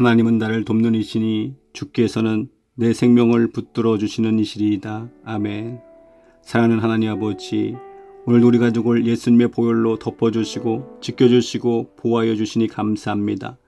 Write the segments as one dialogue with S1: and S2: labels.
S1: 하나님은 나를 돕는 이시니 주께서는 내 생명을 붙들어 주시는 이시리이다. 아멘. 사랑하는 하나님 아버지, 오늘 우리 가족을 예수님의 보혈로 덮어주시고 지켜주시고 보호하여 주시니 감사합니다.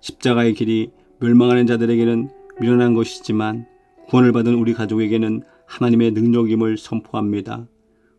S1: 십자가의 길이 멸망하는 자들에게는 미련한 것이지만 구원을 받은 우리 가족에게는 하나님의 능력임을 선포합니다.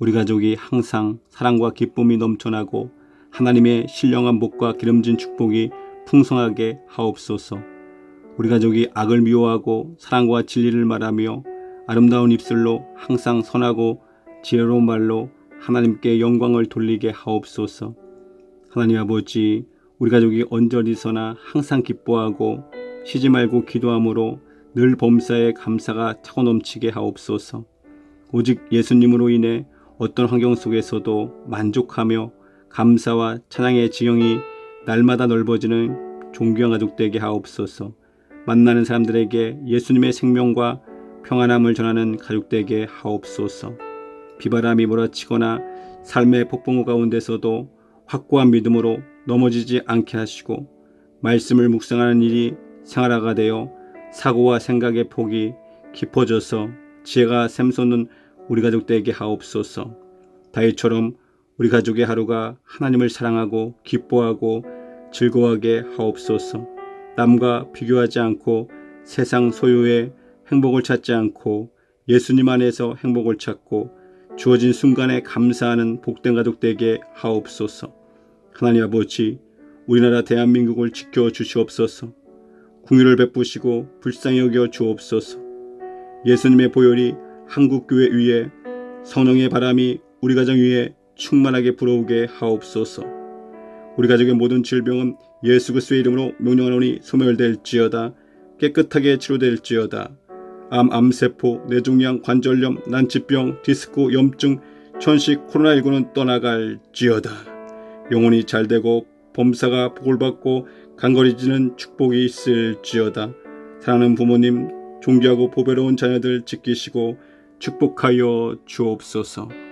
S1: 우리 가족이 항상 사랑과 기쁨이 넘쳐나고 하나님의 신령한 복과 기름진 축복이 풍성하게 하옵소서. 우리 가족이 악을 미워하고 사랑과 진리를 말하며 아름다운 입술로 항상 선하고 지혜로운 말로 하나님께 영광을 돌리게 하옵소서. 하나님 아버지, 우리 가족이 언저리서나 항상 기뻐하고 쉬지 말고 기도함으로 늘 범사에 감사가 차고 넘치게 하옵소서. 오직 예수님으로 인해 어떤 환경 속에서도 만족하며 감사와 찬양의 지형이 날마다 넓어지는 존귀한 가족 되게 하옵소서. 만나는 사람들에게 예수님의 생명과 평안함을 전하는 가족 되게 하옵소서. 비바람이 몰아치거나 삶의 폭풍우 가운데서도 확고한 믿음으로 넘어지지 않게 하시고 말씀을 묵상하는 일이 생활화가 되어 사고와 생각의 폭이 깊어져서 지혜가 샘솟는 우리 가족 되게 하옵소서. 다윗처럼 우리 가족의 하루가 하나님을 사랑하고 기뻐하고 즐거워하게 하옵소서. 남과 비교하지 않고 세상 소유의 행복을 찾지 않고 예수님 안에서 행복을 찾고 주어진 순간에 감사하는 복된 가족 되게 하옵소서. 하나님 아버지, 우리나라 대한민국을 지켜 주시옵소서. 궁유를 베푸시고 불쌍히 여겨 주옵소서. 예수님의 보혈이 한국 교회 위에 성령의 바람이 우리 가정 위에 충만하게 불어오게 하옵소서. 우리 가족의 모든 질병은 예수 그리스도의 이름으로 명령하노니 소멸될지어다. 깨끗하게 치료될지어다. 암, 암세포, 뇌종양, 관절염, 난치병, 디스코, 염증, 천식, 코로나19는 떠나갈지어다. 영혼이 잘되고 범사가 복을 받고 간거리지는 축복이 있을지어다. 사랑하는 부모님, 존귀하고 보배로운 자녀들 지키시고 축복하여 주옵소서.